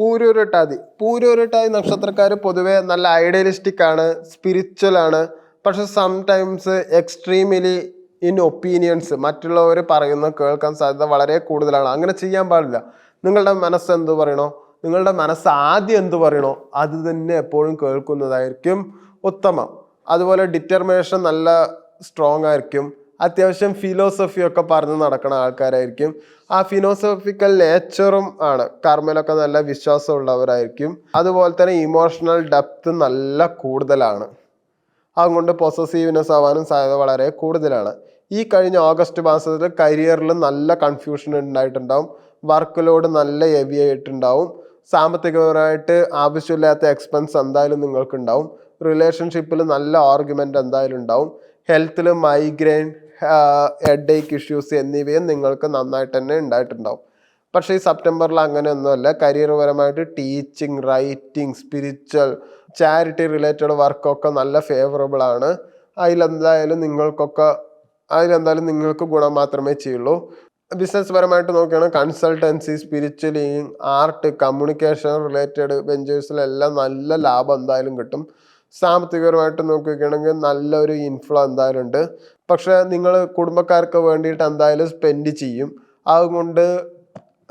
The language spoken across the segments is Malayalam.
പൂരൂരുട്ടാതി. പൂരൂരുട്ടാതി നക്ഷത്രക്കാർ പൊതുവെ നല്ല ഐഡിയലിസ്റ്റിക് ആണ് സ്പിരിച്വൽ ആണ്. പക്ഷെ സംടൈംസ് എക്സ്ട്രീമിലി ഇൻ ഒപ്പീനിയൻസ് മറ്റുള്ളവർ പറയുന്ന കേൾക്കാൻ സാധ്യത വളരെ കൂടുതലാണ്. അങ്ങനെ ചെയ്യാൻ പാടില്ല. നിങ്ങളുടെ മനസ്സ് എന്ത് പറയണോ? നിങ്ങളുടെ മനസ്സ് ആദ്യം എന്ത് പറയണോ? അത് തന്നെ എപ്പോഴും കേൾക്കുന്നതായിരിക്കും ഉത്തമം. അതുപോലെ ഡിറ്റർമിനേഷൻ നല്ല സ്ട്രോങ് ആയിരിക്കും. അത്യാവശ്യം ഫിലോസഫിയൊക്കെ പറഞ്ഞ് നടക്കുന്ന ആൾക്കാരായിരിക്കും. ആ ഫിലോസഫിക്കൽ നേച്ചറും ആണ്. കർമ്മയിലൊക്കെ നല്ല വിശ്വാസമുള്ളവരായിരിക്കും. അതുപോലെ തന്നെ ഇമോഷണൽ ഡെപ്ത് നല്ല കൂടുതലാണ്. അതുകൊണ്ട് പൊസസീവ്നെസ് ആവാനും സാധ്യത വളരെ കൂടുതലാണ്. ഈ കഴിഞ്ഞ ഓഗസ്റ്റ് മാസത്തിൽ കരിയറിൽ നല്ല കൺഫ്യൂഷൻ ഉണ്ടായിട്ടുണ്ടാവും. വർക്ക് ലോഡ് നല്ല ഹെവി ആയിട്ടുണ്ടാവും. സാമ്പത്തികപരമായിട്ട് ആവശ്യമില്ലാത്ത എക്സ്പെൻസ് എന്തായാലും നിങ്ങൾക്കുണ്ടാവും. റിലേഷൻഷിപ്പിൽ നല്ല ആർഗ്യുമെന്റ് എന്തായാലും ഉണ്ടാവും. ഹെൽത്തിൽ മൈഗ്രെയിൻ ഹെഡേക്ക് ഇഷ്യൂസ് എന്നിവയും നിങ്ങൾക്ക് നന്നായിട്ട് തന്നെ ഉണ്ടായിട്ടുണ്ടാവും. പക്ഷേ ഈ സെപ്റ്റംബറിൽ അങ്ങനെയൊന്നുമല്ല. കരിയർ പരമായിട്ട് teaching writing spiritual charity related വർക്കൊക്കെ നല്ല ഫേവറബിൾ ആണ്. അതിലെന്തായാലും നിങ്ങൾക്കൊക്കെ അതിലെന്തായാലും നിങ്ങൾക്ക് ഗുണം മാത്രമേ ചെയ്യുള്ളൂ. ബിസിനസ് പരമായിട്ട് നോക്കുകയാണെങ്കിൽ consultancy spiritual healing art communication related വെഞ്ചേഴ്സിലെല്ലാം നല്ല ലാഭം എന്തായാലും കിട്ടും. സാമ്പത്തികപരമായിട്ട് നോക്കുകയാണെങ്കിൽ നല്ലൊരു ഇൻഫ്ലോ എന്തായാലും ഉണ്ട്. പക്ഷേ നിങ്ങൾ കുടുംബക്കാർക്ക് വേണ്ടിയിട്ട് എന്തായാലും സ്പെൻഡ് ചെയ്യും. അതുകൊണ്ട്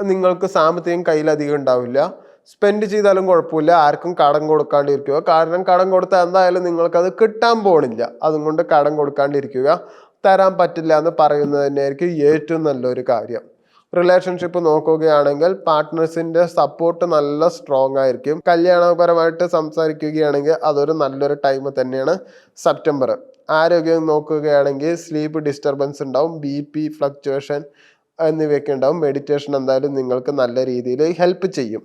നിങ്ങൾക്ക് സാമ്പത്തികം കയ്യിലധികം ഉണ്ടാവില്ല. സ്പെൻഡ് ചെയ്താലും കുഴപ്പമില്ല. ആർക്കും കടം കൊടുക്കാണ്ടിരിക്കുക. കാരണം കടം കൊടുത്താൽ എന്തായാലും നിങ്ങൾക്കത് കിട്ടാൻ പോണില്ല. അതുകൊണ്ട് കടം കൊടുക്കാണ്ടിരിക്കുക. തരാൻ പറ്റില്ല എന്ന് പറയുന്നത് തന്നെയായിരിക്കും ഏറ്റവും നല്ലൊരു കാര്യം. റിലേഷൻഷിപ്പ് നോക്കുകയാണെങ്കിൽ പാർട്ട്നേഴ്സിന്റെ സപ്പോർട്ട് നല്ല സ്ട്രോങ് ആയിരിക്കും. കല്യാണപരമായിട്ട് സംസാരിക്കുകയാണെങ്കിൽ അതൊരു നല്ലൊരു ടൈം തന്നെയാണ് സെപ്റ്റംബർ ആരോഗ്യം നോക്കുകയാണെങ്കിൽ സ്ലീപ്പ് ഡിസ്റ്റർബൻസ് ഉണ്ടാവും ബി പി ഫ്ലക്ച്വേഷൻ എന്നിവയൊക്കെ ഉണ്ടാവും. മെഡിറ്റേഷൻ എന്തായാലും നിങ്ങൾക്ക് നല്ല രീതിയിൽ ഹെൽപ്പ് ചെയ്യും.